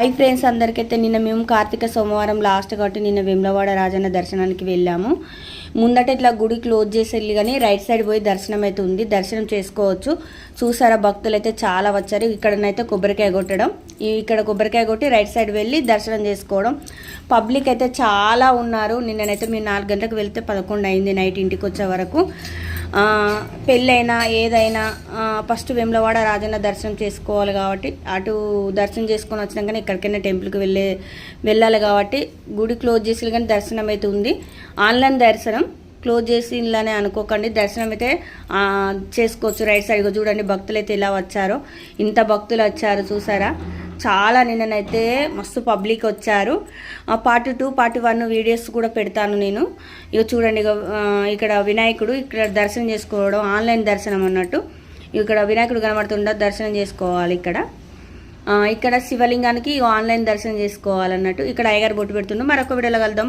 Hi friends అందరికైతే నిన్న మేము కార్తీక సోమవారం లాస్ట్ కాబట్టి నిన్న వెమ్లవాడ రాజన్న దర్శనానికి వెళ్ళాము. ముందట ఇట్లా గుడి క్లోజ్ చేసి వెళ్ళి కానీ రైట్ సైడ్ పోయి దర్శనం అయితే ఉంది. దర్శనం చేసుకోవచ్చు. చూసారా భక్తులు అయితే చాలా వచ్చారు. ఇక్కడనైతే కొబ్బరికాయ కొట్టడం. ఇక్కడ కొబ్బరికాయ కొట్టి రైట్ సైడ్ వెళ్ళి దర్శనం చేసుకోవడం. పబ్లిక్ అయితే చాలా ఉన్నారు. నిన్ననైతే మేము నాలుగు గంటలకు వెళ్తే పదకొండు అయింది నైట్ ఇంటికి వచ్చే వరకు. పెళ్ళైనా ఏదైనా ఫస్ట్ వెమ్లవాడ రాజన్న దర్శనం చేసుకోవాలి కాబట్టి అటు దర్శనం చేసుకొని వచ్చినాకనే ఎక్కడికైనా టెంపుల్కి వెళ్ళే వెళ్ళాలి కాబట్టి గుడి క్లోజ్ చేసి కానీ దర్శనం అయితే ఉంది. ఆన్లైన్ దర్శనం క్లోజ్ చేసి ఇలానే అనుకోకండి. దర్శనం అయితే చేసుకోవచ్చు. రైట్ సైడ్గా చూడండి భక్తులు అయితే ఎలా వచ్చారో. ఇంత భక్తులు వచ్చారు చూసారా? చాలా నిన్ననైతే మస్తు పబ్లిక్ వచ్చారు. Part two part one videos కూడా పెడతాను నేను. ఇక చూడండి ఇక్కడ వినాయకుడు ఇక్కడ దర్శనం చేసుకోవడం ఆన్లైన్ దర్శనం అన్నట్టు. ఇక్కడ వినాయకుడు కనబడుతుండ దర్శనం చేసుకోవాలి ఇక్కడ. ఇక్కడ శివలింగానికి ఆన్లైన్ దర్శనం చేసుకోవాలన్నట్టు. ఇక్కడ అయ్యగారు బొట్టు పెడుతుండే. మరొక వీడియోలో కలుద్దాం.